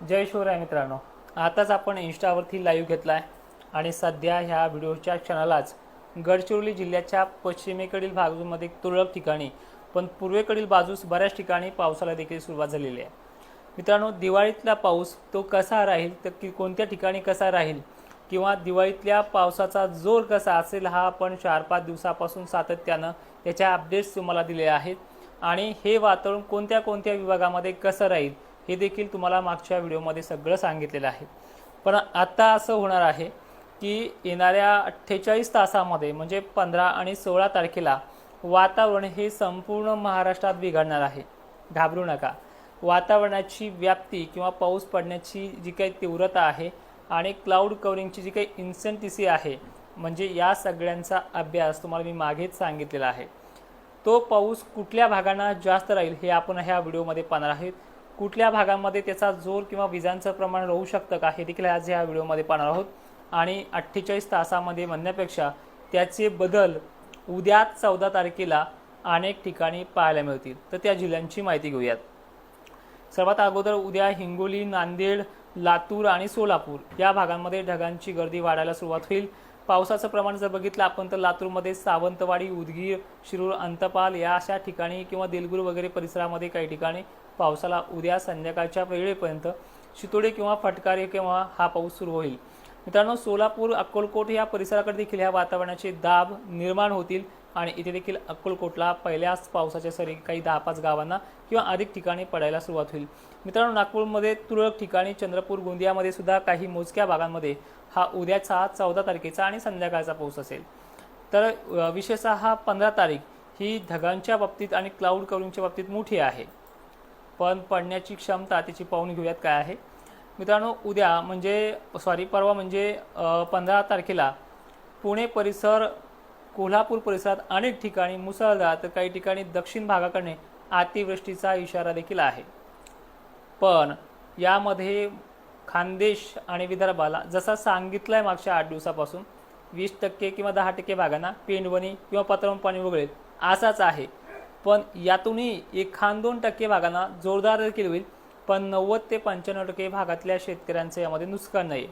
जय शिवराय मित्रांनो. आताच आपण इंस्टावरती लाईव्ह घेतला आहे आणि सध्या ह्या व्हिडिओच्या क्षणालाच गडचिरोली जिल्ह्याच्या पश्चिमेकडील भागामध्ये तुरळक ठिकाणी पण पूर्वेकडील बाजूस बऱ्याच ठिकाणी पावसाला देखील सुरुवात झालेली आहे. मित्रांनो दिवाळीतला पाऊस तो कसा राहील तर की कोणत्या ठिकाणी कसा राहील किंवा दिवाळीतल्या पावसाचा जोर कसा असेल हा आपण चार पाच दिवसापासून सातत्यानं त्याच्या अपडेट्स तुम्हाला दिले आहेत. आणि हे वातावरण कोणत्या कोणत्या विभागामध्ये कसं राहील हे देखील तुम्हाला मागच्या व्हिडिओमध्ये सगळं सांगितलेलं आहे. पण आत्ता असं होणार आहे की येणाऱ्या अठ्ठेचाळीस तासामध्ये म्हणजे पंधरा आणि सोळा तारखेला वातावरण हे संपूर्ण महाराष्ट्रात बिघडणार आहे. घाबरू नका. वातावरणाची व्याप्ती किंवा पाऊस पडण्याची जी काही तीव्रता आहे आणि क्लाउड कवरिंगची जी काही इन्सेंटिसी आहे म्हणजे या सगळ्यांचा अभ्यास तुम्हाला मी मागेच सांगितलेला आहे. तो पाऊस कुठल्या भागांना जास्त राहील हे आपण ह्या व्हिडिओमध्ये पाहणार आहोत. कुठल्या भागांमध्ये त्याचा जोर किंवा विजांचं प्रमाण राहू शकतं का हे देखील आज ह्या व्हिडिओमध्ये पाहणार आहोत. आणि अठ्ठेचाळीस तासामध्ये म्हणण्यापेक्षा त्याचे बदल उद्या चौदा तारखेला अनेक ठिकाणी पाहायला मिळतील. तर त्या जिल्ह्यांची माहिती घेऊयात. सर्वात अगोदर उद्या हिंगोली नांदेड लातूर आणि सोलापूर या भागांमध्ये ढगांची गर्दी वाढायला सुरुवात होईल. पावसाचं प्रमाण जर बघितलं आपण तर लातूरमध्ये सावंतवाडी उदगीर शिरूर अंतपाल या अशा ठिकाणी किंवा दिलगुर वगैरे परिसरामध्ये काही ठिकाणी पावसाला उद्या संध्याकाळच्या वेळेपर्यंत शितोडे किंवा फटकारे किंवा हा पाऊस सुरू होईल. मित्रांनो सोलापूर अक्कलकोट या परिसराकडे देखील ह्या वातावरणाचे दाब निर्माण होतील आणि इथे देखील अक्कलकोटला पहिल्याच पावसाच्या सरी काही दहा पाच गावांना किंवा अधिक ठिकाणी पडायला सुरुवात होईल. मित्रांनो नागपूरमध्ये तुरळक ठिकाणी चंद्रपूर गोंदियामध्ये सुद्धा काही मोजक्या भागांमध्ये हा उद्याचा चौदा तारखेचा आणि संध्याकाळचा पाऊस असेल. तर विशेषतः पंधरा तारीख ही ढगांच्या बाबतीत आणि क्लाउड कवरिंगच्या बाबतीत मोठी आहे. पण पडण्याची क्षमता त्याची पाहून घेऊयात काय आहे. मित्रांनो उद्या म्हणजे सॉरी परवा म्हणजे पंधरा तारखेला पुणे परिसर कोल्हापूर परिसरात अनेक ठिकाणी मुसळधार तर काही ठिकाणी दक्षिण भागाकडे अतिवृष्टीचा इशारा देखील आहे. पण यामध्ये खानदेश आणि विदर्भाला जसा सांगितलं आहे मागच्या आठ दिवसापासून वीस टक्के किंवा दहा टक्के भागांना पेंडवणी किंवा पत्रम पाणी वगळेल असाच आहे. पण यातूनही एक खान दोन टक्के भागांना जोरदार देखील होईल पण नव्वद ते पंच्याण्णव टक्के भागातल्या शेतकऱ्यांचं यामध्ये नुकसान नाही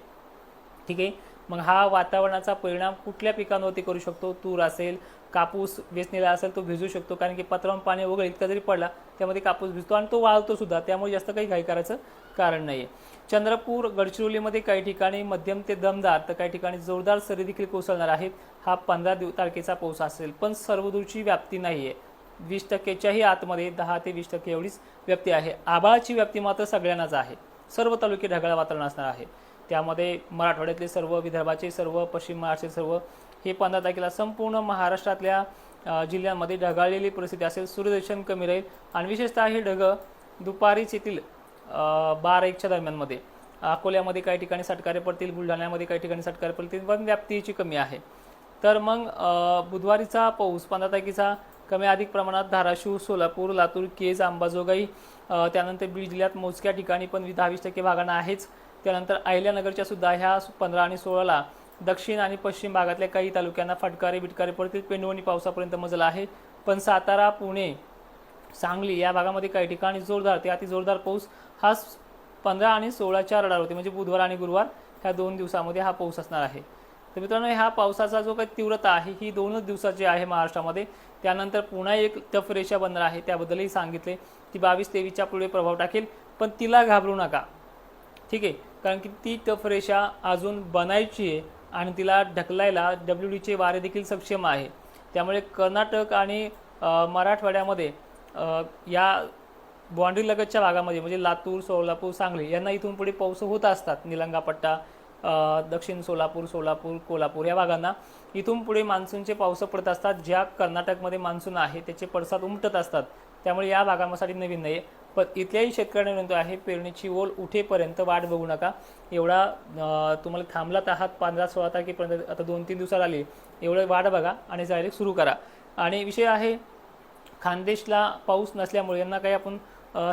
ठीक आहे? मग हा वातावरणाचा परिणाम कुठल्या पिकांवरती करू शकतो? तूर असेल कापूस वेचणीला असेल तो भिजू शकतो कारण की पत्रावून पाणी वगैरे इतका जरी पडला त्यामध्ये कापूस भिजतो आणि तो वाळतो सुद्धा त्यामुळे जास्त काही घाई करायचं कारण नाही चंद्रपूर गडचिरोलीमध्ये काही ठिकाणी मध्यम ते दमदार तर काही ठिकाणी जोरदार सरी देखील कोसळणार आहेत. हा पंधरा दिव तारखेचा पाऊस असेल पण सर्वदूरची व्याप्ती नाही आहे वीस टक्केच्याही आतमध्ये दहा ते वीस टक्के एवढीच व्याप्ती आहे. आबाळाची व्याप्ती मात्र सगळ्यांनाच आहे. सर्व तालुके ढगाळ वातावरण असणार आहे. त्यामध्ये मराठवाड्यातले सर्व विदर्भाचे सर्व पश्चिम महाराष्ट्राचे सर्व हे पंधरा तारखेला संपूर्ण महाराष्ट्रातल्या जिल्ह्यांमध्ये ढगाळलेली परिस्थिती असेल सूर्यदर्शन कमी राहील आणि विशेषतः हे ढग दुपारीच येतील बारा एकच्या दरम्यानमध्ये. अकोल्यामध्ये काही ठिकाणी सटकारे पडतील बुलढाण्यामध्ये काही ठिकाणी सटकारे पडतील पण व्याप्तीची कमी आहे. तर मग बुधवारीचा पाऊस पंधरा तारखेचा कमी अधिक प्रमाणात धाराशिव सोलापूर लातूर केज अंबाजोगाई त्यानंतर बीड जिल्ह्यात मोजक्या ठिकाणी पण दहावीस टक्के भागांना आहेच. त्यानंतर अहिल्यानगरच्या सुद्धा ह्या पंधरा आणि सोळाला दक्षिण आणि पश्चिम भागातल्या काही तालुक्यांना फटकारे बिटकारे पडतील. पेंडवणी पावसापर्यंत मजला आहे. पण सातारा पुणे सांगली या भागामध्ये काही ठिकाणी जोरदार ते अति जोरदार पाऊस हा पंधरा आणि सोळाच्या रडार होते म्हणजे बुधवार आणि गुरुवार ह्या दोन दिवसामध्ये हा पाऊस असणार आहे. तर मित्रांनो ह्या पावसाचा जो काही तीव्रता आहे ही दोनच दिवसाची आहे महाराष्ट्रामध्ये. त्यानंतर पुन्हा एक टफ रेषा बनणार आहे त्याबद्दलही सांगितले ती बावीस तेवीसच्या पुढे प्रभाव टाकेल. पण तिला घाबरू नका. ठीक आहे? कारण की ती टफ रेषा अजून बनायची आहे आणि तिला ढकलायला डब्ल्यू डीचे वारे देखील सक्षम आहे. त्यामुळे कर्नाटक आणि मराठवाड्यामध्ये या बाँड्री लगतच्या भागामध्ये म्हणजे लातूर सोलापूर सांगली यांना इथून पुढे पाऊस होत असतात. निलंगापट्टा दक्षिण सोलापूर सोलापूर कोल्हापूर या भागांना. इथून पुढे मान्सूनचे पाऊस पडत असतात. ज्या कर्नाटकमध्ये मान्सून आहे त्याचे पडसाद उमटत असतात. त्यामुळे या भागांसाठी नवीन नाही पण इथल्याही शेतकऱ्यांना विनंती आहे पेरणीची ओल उठेपर्यंत वाट बघू नका. एवढा तुम्हाला थांबलात आहात पंधरा सोळा तारखेपर्यंत आता दोन तीन दिवसात आली. एवढं वाट बघा आणि डायरेक्ट सुरू करा. आणि विषय आहे खानदेशला पाऊस नसल्यामुळे यांना काही आपण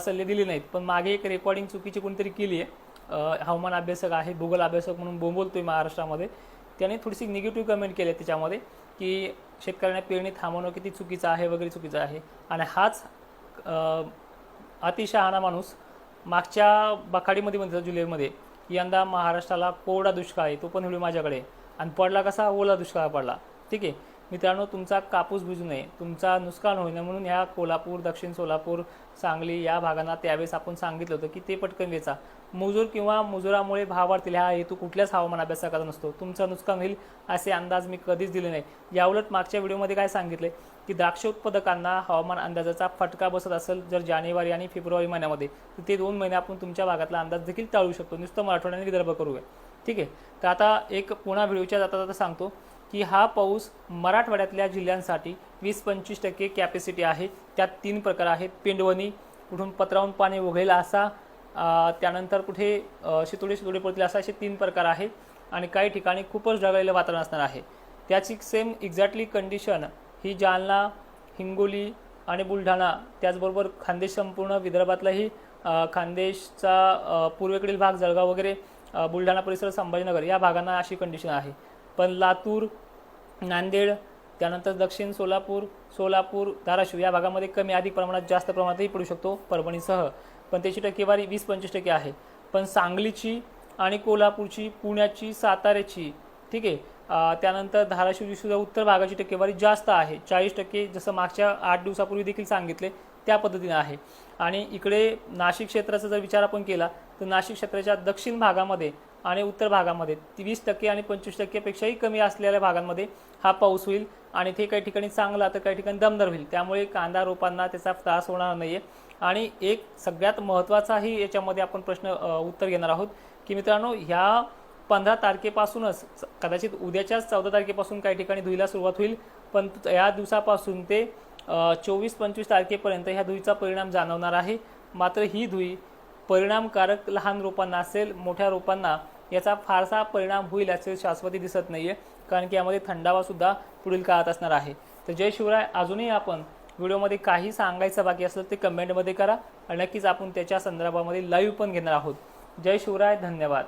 सल्ले दिले नाहीत. पण मागे एक रेकॉर्डिंग चुकीची कोणतरी केली आहे हवामान अभ्यासक आहे भूगोल अभ्यासक म्हणून बोंबलतोय महाराष्ट्रामध्ये. त्याने थोडीशी निगेटिव्ह कमेंट केली आहे त्याच्यामध्ये की शेतकऱ्यांना पेरणी थांबवणं किती चुकीचं आहे वगैरे चुकीचं आहे. आणि हाच अतिशहाणा माणूस मागच्या बखाडीमध्ये म्हणतात जुलैमध्ये यंदा महाराष्ट्राला कोरडा दुष्काळ आहे तो पण व्हिडिओ माझ्याकडे आणि पडला कसा? ओला दुष्काळ पडला. ठीक आहे? मित्रांनो तुमचा कापूस भिजू नये तुमचा नुकसान होऊ नये म्हणून ह्या कोल्हापूर दक्षिण सोलापूर सांगली या भागांना त्यावेळेस आपण सांगितलं होतं की ते पटकन वेचा. मुजूर किंवा मुजुरामुळे भाव वाढतील हा हेतू कुठल्याच हवामान अभ्यासाचा नसतो. तुमचं नुकसान होईल असे अंदाज मी कधीच दिले नाही. याउलट मागच्या व्हिडिओमध्ये काय सांगितले की द्राक्ष उत्पादकांना हवामान अंदाजाचा फटका बसत असेल जर जानेवारी आणि फेब्रुवारी महिन्यामध्ये तर ते दोन महिने आपण तुमच्या भागातला अंदाज देखील टाळू शकतो. नुसतं मराठवाड्याने विदर्भ करूया. ठीक आहे? तर आता एक पुन्हा व्हिडिओच्या जाता जाता सांगतो. की हा पाऊस मराठवाड्यातल्या जिल्ह्यांसाठी वीस पंचवीस टक्के कॅपॅसिटी आहे. त्यात तीन प्रकार आहेत. पेंडवणी कुठून पत्रावून पाणी उघडेल असा त्यानंतर कुठे शितोडे शितोडे पडतील असा असे तीन प्रकार आहेत. आणि काही ठिकाणी खूपच ढगाळलेलं वातावरण असणार आहे. त्याची सेम एक्झॅक्टली कंडिशन ही जालना हिंगोली आणि बुलढाणा त्याचबरोबर खानदेश संपूर्ण विदर्भातलाही खानदेशचा पूर्वेकडील भाग जळगाव वगैरे बुलढाणा परिसर संभाजीनगर या भागांना अशी कंडिशन आहे. पण लातूर नांदेड त्यानंतर दक्षिण सोलापूर सोलापूर धाराशिव या भागामध्ये कमी अधिक प्रमाणात जास्त प्रमाणातही पडू शकतो परभणीसह. पण त्याची टक्केवारी वीस पंचवीस टक्के आहे. पण सांगलीची आणि कोल्हापूरची पुण्याची साताऱ्याची ठीक आहे त्यानंतर धाराशिवची सुद्धा उत्तर भागाची टक्केवारी जास्त आहे. चाळीस टक्के जसं मागच्या आठ दिवसापूर्वी देखील सांगितले त्या पद्धतीने आहे. आणि इकडे नाशिक क्षेत्राचा जर विचार आपण केला तर नाशिक क्षेत्राच्या दक्षिण भागामध्ये आणि उत्तर भागामध्ये. ती वीस टक्के आणि पंचवीस टक्केपेक्षाही कमी असलेल्या भागांमध्ये हा पाऊस होईल आणि ते काही ठिकाणी चांगला तर काही ठिकाणी दमदार होईल. त्यामुळे कांदा रोपांना त्याचा त्रास होणार नाही आहे आणि एक सगळ्यात महत्त्वाचाही याच्यामध्ये आपण प्रश्न उत्तर घेणार आहोत की मित्रांनो ह्या पंधरा तारखेपासूनच कदाचित उद्याच्याच चौदा तारखेपासून काही ठिकाणी धुईला सुरुवात होईल पण या दिवसापासून ते चोवीस पंचवीस तारखेपर्यंत ह्या धुईचा परिणाम जाणवणार आहे. मात्र ही धुई परिणामकारक लहान रोपांना असेल मोठ्या रोपांना याचा फारसा परिणाम होईल असे शाश्वती दिसत नाही आहे कारण की यामध्ये थंडावासुद्धा पुढील काळात असणार आहे. तर जय शिवराय अजूनही आपण व्हिडिओमध्ये काही सांगायचं बाकी असलं ते कमेंटमध्ये करा. आणि नक्कीच आपण त्याच्या संदर्भामध्ये लाईव्ह पण घेणार आहोत. जय शिवराय धन्यवाद.